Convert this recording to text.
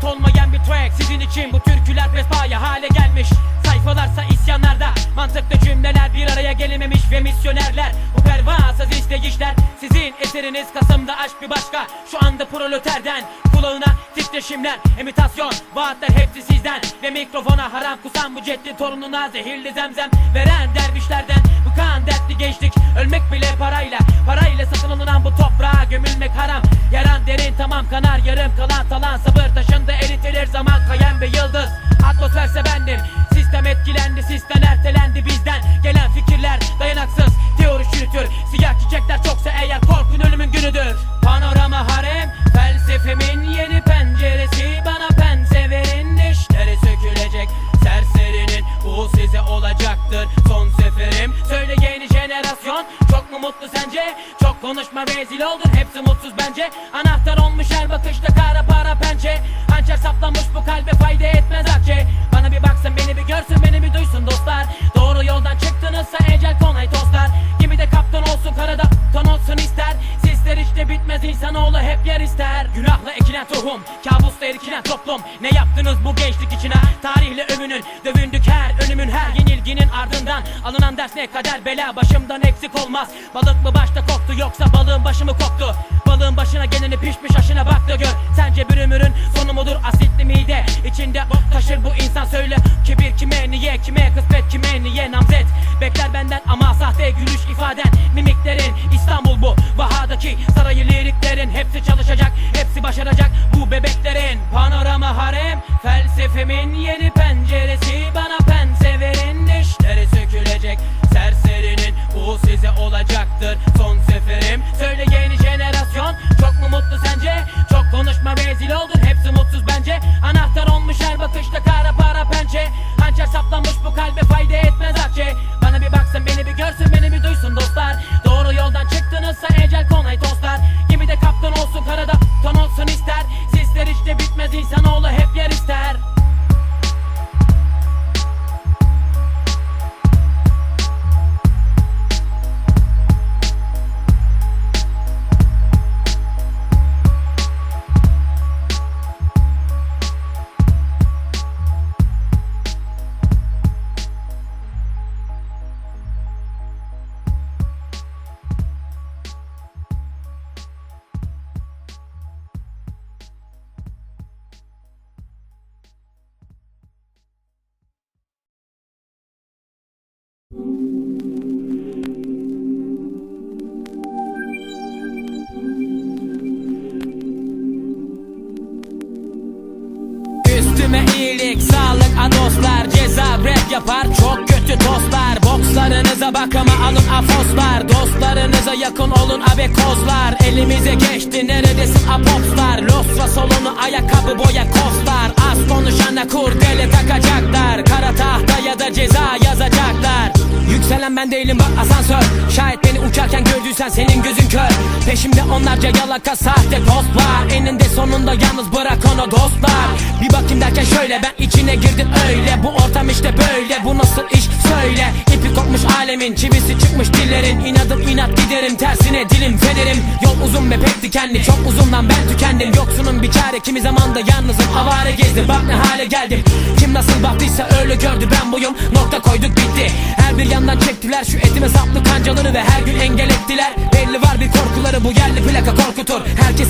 ait olmayan bir track Sizin için bu türküler pespaye hale gelmiş. Sayfalarsa isyanlarda Mantıklı cümleler bir araya gelememiş ve misyonerler. Bu pervasız işleyişler Sizin eseriniz Kasım'da aşk bir başka. Şu anda proleterden kulağına titreşimler Emitasyon vaatler hepsi sizden. Ve mikrofona haram kusan bu ceddi torununa Zehirli zemzem veren dervişlerden Bu kan konuşma rezil oldun Hepsi mutsuz bence. Anahtar olmuş her bakışta kara para pençe. Hançer saplanmış bu kalbe fayda etmez akçe. Bana bir baksın beni bir görsün beni bir duysun dostlar. Doğru yoldan çıktınızsa ecel konay tostlar. Gemide kaptan olsun karada ton olsun ister. Sisler işte bitmez insanoğlu hep yer ister. Günahla ekilen tohum Kabusla erikilen toplum. Ne yaptınız bu gençlik içine? Tarihle övünün Dövündük her önümün her. Yenilginin ardından Alınan ders ne kadar bela başımdan eksik olmaz. Balık mı başta koktu yoksa balığın başı mı koktu? Balığın başına geleni pişmiş aşına bak da gör. Sence bir ömürün sonu mudur asitli mide? İçinde taşır bu insan söyle. Kibir kime niye kime kısmet kime niye namzet? Bekler benden ama sahte gülüş ifaden. Mimiklerin İstanbul bu Vahadaki sarayı liriklerin. Hepsi çalışacak hepsi başaracak bu bebeklerin. Panorama harem felsefemin yeni adoslar Ceza rap yapar, çok kötü tostlar Bokslarınıza bakama alın afoslar. Dostlarınıza yakın olun abekozlar Elimize geçti neredesin apopslar? Losra solunu ayakkabı boya kostlar. Az konuşana kurdele takacaklar. Kara tahta ya da ceza yazacaklar. Yükselen ben değilim bak asansör. Gördüysen senin gözün kör. Peşimde onlarca yalaka sahte dost var Eninde sonunda yalnız bırak onu dostlar. Bir bakayım derken şöyle ben içine girdim öyle. Bu ortam işte böyle bu nasıl iş? Söyle. İpi kopmuş alemin çivisi çıkmış dillerin. İnadım inat giderim tersine dilim federim Yol uzun ve pek dikenli çok uzundan ben tükendim. Yoksunun bir çare. Kimi zaman da yalnızım. Avare gezdim Bak ne hale geldim. Kim nasıl baktıysa öyle gördü. Ben buyum. Nokta koyduk bitti. Her bir yandan çektiler. Şu etime saplı kancaları Ve her gün engel ettiler. Belli var bir korkuları bu yerli plaka korkutur. Herkes